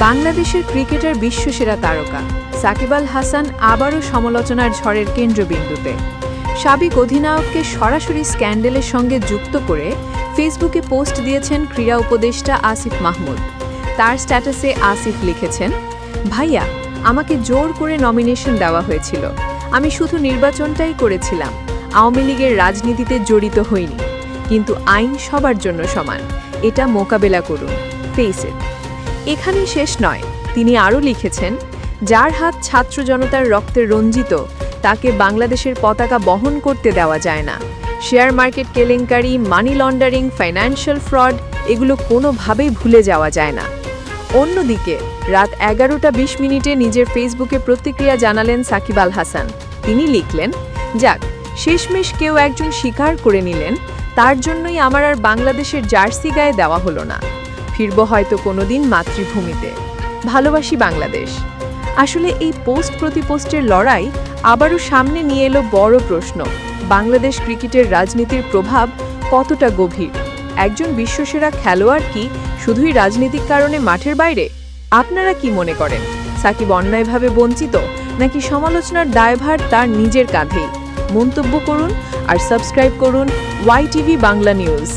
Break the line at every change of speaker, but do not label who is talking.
বাংলাদেশের ক্রিকেটার বিশ্বসেরা তারকা, সাকিব আল হাসান আবারও সমালোচনার ঝড়ের কেন্দ্রবিন্দুতে। সাবেক অধিনায়ককে সরাসরি স্ক্যান্ডেলের সঙ্গে যুক্ত করে ফেসবুকে পোস্ট দিয়েছেন ক্রীড়া উপদেষ্টা আসিফ মাহমুদ। তার স্ট্যাটাসে আসিফ লিখেছেন, ভাইয়া, আমাকে জোর করে নমিনেশন দেওয়া হয়েছিল। আমি শুধু নির্বাচনটাই করেছিলাম। আওয়ামী লীগের রাজনীতিতে জড়িত হইনি। কিন্তু আইন সবার জন্য সমান। এটা মোকাবেলা করুন। ফেস এখানেই শেষ নয়। তিনি আরও লিখেছেন, যার হাত ছাত্র জনতার রক্তে রঞ্জিত, তাকে বাংলাদেশের পতাকা বহন করতে দেওয়া যায় না। শেয়ার মার্কেট কেলেঙ্কারি, মানি লন্ডারিং, ফাইন্যান্সিয়াল ফ্রড, এগুলো কোনোভাবেই ভুলে যাওয়া যায় না। অন্যদিকে, রাত এগারোটা বিশ মিনিটে নিজের ফেসবুকে প্রতিক্রিয়া জানালেন সাকিব আল হাসান। তিনি লিখলেন, যাক, শেষমেশ কেউ একজন স্বীকার করে নিলেন, তার জন্যই আমার আর বাংলাদেশের জার্সি গায়ে দেওয়া হলো না। ফিরব হয়তো কোনোদিন মাতৃভূমিতে। ভালোবাসি বাংলাদেশ। আসলে এই পোস্ট প্রতি পোস্টের লড়াই আবারও সামনে নিয়ে এলো বড় প্রশ্ন, বাংলাদেশ ক্রিকেটের রাজনীতির প্রভাব কতটা গভীর? একজন বিশ্বসেরা খেলোয়াড় কি শুধুই রাজনৈতিক কারণে মাঠের বাইরে? আপনারা কি মনে করেন? সাকিব অন্যায়ভাবে বঞ্চিত, নাকি সমালোচনার দায়ভার তার নিজের কাঁধেই? মন্তব্য করুন আর সাবস্ক্রাইব করুন ওয়াই টিভি বাংলা নিউজ।